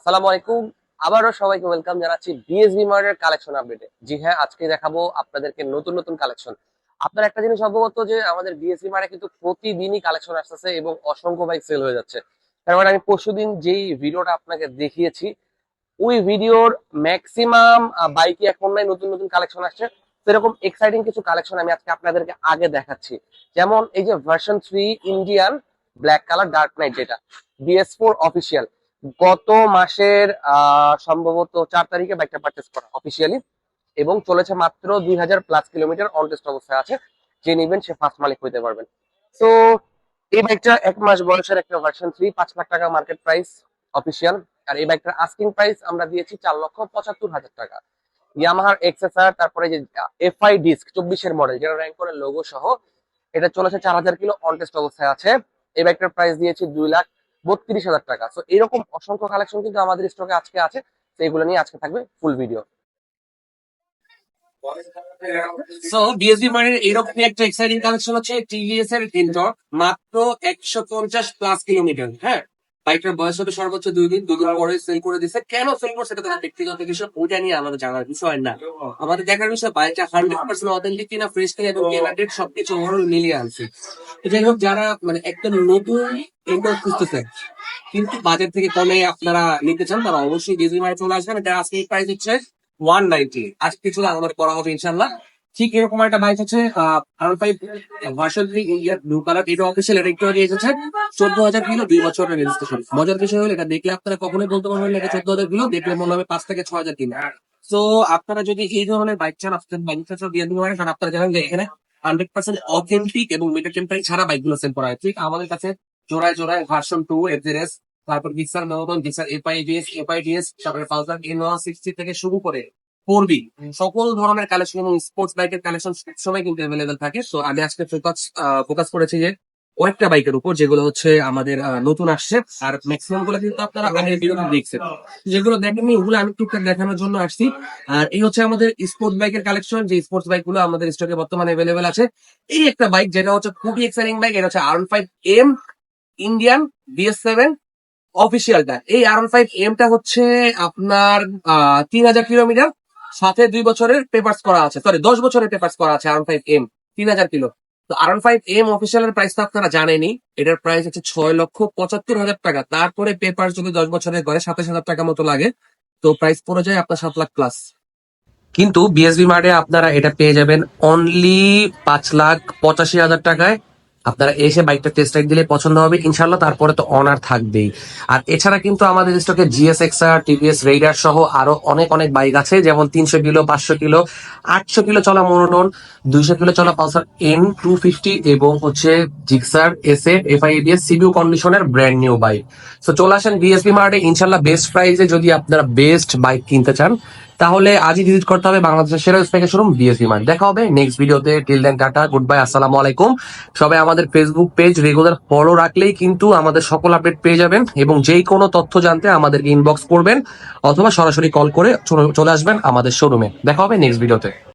আসসালামু আলাইকুম। আবারও সবাইকে ওয়েলকাম জানাচ্ছি বিএসবি মার্টের কালেকশন আপডেটে জি হ্যাঁ আজকে দেখাবো আপনাদেরকে নতুন নতুন কালেকশন আপনার একটা জিনিস অবগত যে আমাদের বিএসবি মার্টে কিন্তু প্রতিদিনই কালেকশন আসতেছে এবং অসংখ্য বাইক সেল হয়ে যাচ্ছে। তার মানে আমি পরশুদিন যেই ভিডিওটা আপনাকে দেখিয়েছি, ওই ভিডিওর ম্যাক্সিমাম বাইকই এখন নাই, নতুন নতুন কালেকশন আসছে। সেরকম এক্সাইটিং কিছু কালেকশন আমি আজকে আপনাদেরকে আগে দেখাচ্ছি। যেমন এই যে version three Indian black colour dark knight যেটা বিএস ফোর অফিসিয়াল গত মাসের সম্ভবত চার তারিখে বাইকটা পারচেস করা অফিসিয়ালি এবং চলেছে মাত্র দুই হাজার প্লাস কিলোমিটার অন টেস্ট অবস্থায় আছে। যে নিবেন, সে ফার্স্ট মালিক হইতে পারবেন। তো, এই বাইকটা এক মাস বয়সের একটা ভার্সন থ্রি পাঁচ লাখ টাকা মার্কেট প্রাইস অফিসিয়াল আর এই বাইকটার আস্কিং প্রাইস আমরা দিয়েছি চার লক্ষ পঁচাত্তর হাজার টাকা। ইয়ামাহার এক্সএসআর তারপরে যে এফআই ডিস্ক চব্বিশের মডেল যেটা র্যাঙ্ক করে লোগো সহ, এটা চলেছে চার হাজার কিলো অন টেস্ট অবস্থায় আছে। এই বাইকটার প্রাইস দিয়েছি দুই লাখ বত্রিশ হাজার টাকা। তো এরকম অসংখ্য কালেকশন কিন্তু আমাদের স্টকে আজকে আছে। তো এগুলো নিয়ে আজকে থাকবে ফুল ভিডিও সো বিএসবি মানের এরকম একটা এক্সাইটিং কালেকশন হচ্ছে টিভিএস এর ইনডোর মাত্র একশো পঞ্চাশ প্লাস কিলোমিটার হ্যাঁ? বাইকটার বয়স হবে সর্বোচ্চ দুই দিন দুই দিন পরে সেল করে দিছে। কেন সেল করছে এটা তাদের ব্যক্তিগত বিষয় ওইটা নিয়ে আমাদের জানার বিষয় না। আমাদের দেখার বিষয় বাইকটা হান্ড্রেড পার্সেন্ট অথেন্টিক কিনা ফ্রেশ কিনা এবং কেনা ডেট সবকিছু ওভারঅল মিলিয়ে আনছে। যাই হোক যারা মানে একদম নতুন ইনডোর খুঁজতেছে কিন্তু বাজার থেকে কমে আপনারা নিতে চান তারা অবশ্যই বিএসবি মার্ট চলে আসবেন। এটা আজকে প্রাইস হচ্ছে ওয়ান নাইনটি আজ কিছু আমাদের করা হবে ইনশাল্লাহ ঠিক এরকম একটা বাইক হচ্ছে আর ফাইভ ভার্সন থ্রি ইন্ডিয়ার ব্লু কালার এটা অফিসিয়াল এটা একটু আগে এসেছে চোদ্দ হাজার কিলো দুই বছরের রেজিস্ট্রেশন মজার বিষয় হলো এটা দেখলে আপনারা কখনোই বলতে পারবেন না চোদ্দ হাজার কিলো, দেখলে মনে হবে পাঁচ থেকে ছ হাজার কিলো। তো আপনারা যদি এই ধরনের বাইক চান আপনাদের বাইক চান দিয়ে দিতে পারেন, কারণ আপনারা জানেন যে এখানে হান্ড্রেড পার্সেন্ট অথেন্টিক এবং মিটার টেম্পারি ছাড়া বাইকগুলো সেল করা হয়। ঠিক আমাদের কাছে জোড়ায় জোড়ায় ভার্সন টু এফজেরেস তারপর গিক্সার মেমোটন গিক্সার এফআইডিএস এফআইডিএস তারপরে পালসার এনোয়া সিক্সটি থেকে শুরু করে ফোরবি সকল ধরনের কালেকশন এবং স্পোর্টস বাইকের কালেকশন সবসময় কিন্তু অ্যাভেলেবেল থাকে। সো আমি আজকে ফোকাস ফোকাস করেছি যে কয়েকটা বাইকের উপর যেগুলো হচ্ছে আমাদের নতুন আসছে। আর ম্যাক্সিমামগুলো কিন্তু আপনারা আগের ভিডিওতে দেখছেন। যেগুলো দেখেননি ওগুলো আমি টুকটাক দেখানোর জন্য আসছি। আর এই হচ্ছে আমাদের স্পোর্টস বাইকের কালেকশন যে স্পোর্টস বাইকগুলো আমাদের স্টকে বর্তমানে অ্যাভেলেবেল আছে এই একটা বাইক যেটা হচ্ছে খুবই এক্সাইটিং বাইক এটা হচ্ছে R five M Indian B S seven অফিসিয়ালটা এই আর ফাইভ এমটা হচ্ছে আপনার তিন হাজার কিলোমিটার সাথে দুই বছরের পেপার্স করা আছে। সরি দশ বছরের পেপার্স করা আছে আর ফাইভ এম তিন হাজার কিলো। তো আর ফাইভ এম অফিসিয়ালের প্রাইস তো আপনারা জানেনই, এটার প্রাইস হচ্ছে ছয় লক্ষ পঁচাত্তর হাজার টাকা। তারপরে পেপার যদি দশ বছরের করে সাতাশ হাজার টাকা মতো লাগে, তো প্রাইস পড়ে যায় আপনার সাত লাখ প্লাস কিন্তু বিএসবি মার্টে আপনারা এটা পেয়ে যাবেন অনলি পাঁচ লাখ পঁচাশি হাজার টাকায়। আপনারা এসে বাইকটা টেস্ট রাইড দিলে পছন্দ হবে ইনশাল্লাহ তারপরে তো অনার থাকবেই। আর এছাড়া কিন্তু আমাদের স্টকে জিএস এক্সআর টিভিএস রেইডার সহ আরও অনেক অনেক বাইক আছে, যেমন তিনশো কিলো, পাঁচশো কিলো, আটশো কিলো চলা মনোটন দুইশো কিলো চলা পালসার এন টু ফিফটি এবং হচ্ছে জিক্সার এস এফ এফআইডিএস সিবিউ কন্ডিশনের ব্র্যান্ড নিউ বাইক তো চলে আসেন বিএসপি মার্টে ইনশাল্লাহ বেস্ট প্রাইসে যদি আপনারা বেস্ট বাইক কিনতে চান তাহলে আজই ভিজিট করতে হবে বাংলাদেশের সেরা স্পেকের শোরুম বিএসপি মার্ট দেখা হবে নেক্সট ভিডিওতে till then tata good bye আসসালামু আলাইকুম। সবাই আমাদের ফেসবুক পেজ রেগুলার ফলো রাখলেই কিন্তু আমাদের সকল আপডেট পেয়ে যাবেন এবং যেই কোনো তথ্য জানতে আমাদেরকে ইনবক্স করবেন অথবা সরাসরি কল করে চলে আসবেন আমাদের শোরুমে দেখা হবে নেক্সট ভিডিওতে